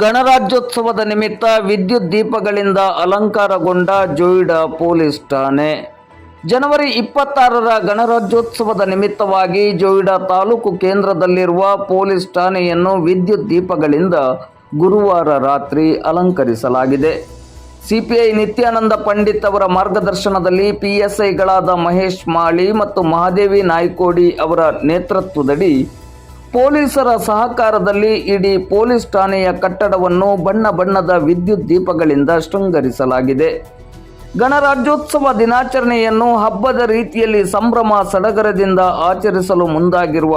ಗಣರಾಜ್ಯೋತ್ಸವದ ನಿಮಿತ್ತ ವಿದ್ಯುತ್ ದೀಪಗಳಿಂದ ಅಲಂಕಾರಗೊಂಡ ಜೋಯಿಡಾ ಪೊಲೀಸ್ ಠಾಣೆ. ಜನವರಿ ಇಪ್ಪತ್ತಾರರ ಗಣರಾಜ್ಯೋತ್ಸವದ ನಿಮಿತ್ತವಾಗಿ ಜೋಯಿಡಾ ತಾಲೂಕು ಕೇಂದ್ರದಲ್ಲಿರುವ ಪೊಲೀಸ್ ಠಾಣೆಯನ್ನು ವಿದ್ಯುತ್ ದೀಪಗಳಿಂದ ಗುರುವಾರ ರಾತ್ರಿ ಅಲಂಕರಿಸಲಾಗಿದೆ. ಸಿಪಿಐ ನಿತ್ಯಾನಂದ ಪಂಡಿತ್ ಅವರ ಮಾರ್ಗದರ್ಶನದಲ್ಲಿ ಪಿಎಸ್ಐಗಳಾದ ಮಹೇಶ್ ಮಾಳಿ ಮತ್ತು ಮಹಾದೇವಿ ನಾಯ್ಕೋಡಿ ಅವರ ನೇತೃತ್ವದಡಿ ಪೊಲೀಸರ ಸಹಕಾರದಲ್ಲಿ ಇಡೀ ಪೊಲೀಸ್ ಠಾಣೆಯ ಕಟ್ಟಡವನ್ನು ಬಣ್ಣ ಬಣ್ಣದ ವಿದ್ಯುತ್ ದೀಪಗಳಿಂದ ಶೃಂಗರಿಸಲಾಗಿದೆ. ಗಣರಾಜ್ಯೋತ್ಸವ ದಿನಾಚರಣೆಯನ್ನು ಹಬ್ಬದ ರೀತಿಯಲ್ಲಿ ಸಂಭ್ರಮ ಸಡಗರದಿಂದ ಆಚರಿಸಲು ಮುಂದಾಗಿರುವ